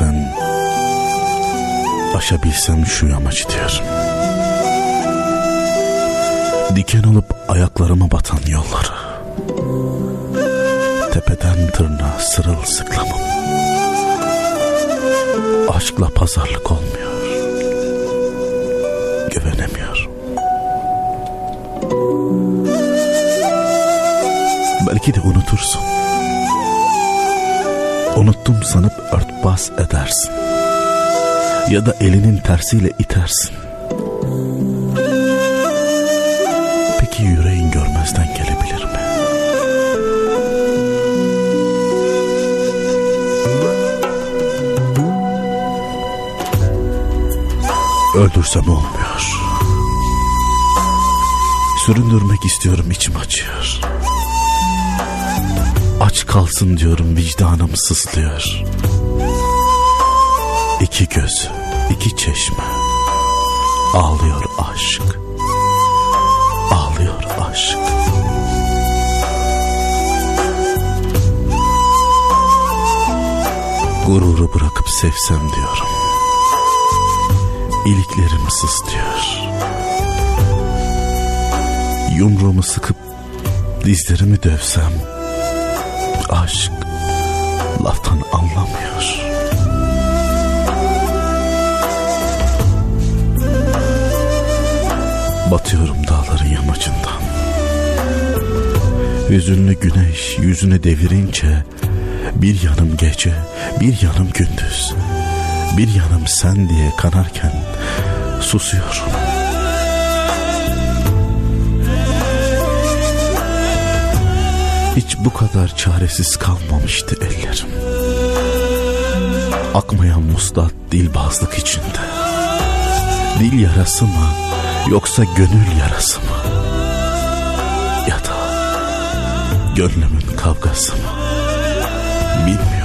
dersen aşabilsem şu yamacı diyorum. Diken olup ayaklarıma batan yolları. Tepeden tırnağa sırılsıklamam. Aşkla pazarlık olmuyor. Güvenemiyorum. Belki de unutursun. Unuttum sanıp örtbas edersin. Ya da elinin tersiyle itersin. Peki yüreğin görmezden gelebilir mi? Öldürsem olmuyor. Süründürmek istiyorum içim acıyor. Aç kalsın diyorum vicdanım sızlıyor. İki göz, iki çeşme. Ağlıyor aşk. Ağlıyor aşk. Gururu bırakıp sevsem diyorum. İliklerim sızlıyor. Yumruğumu sıkıp dizlerimi dövsem aşk laftan anlamıyor. Batıyorum dağların yamacından. Hüzünlü güneş yüzüne devirince bir yanım gece, bir yanım gündüz. Bir yanım sen diye kanarken susuyorum. Bu kadar çaresiz kalmamıştı ellerim. Akmayan muslat dilbazlık içinde. Dil yarası mı yoksa gönül yarası mı? Ya da gönlümün kavgası mı? Bilmiyorum.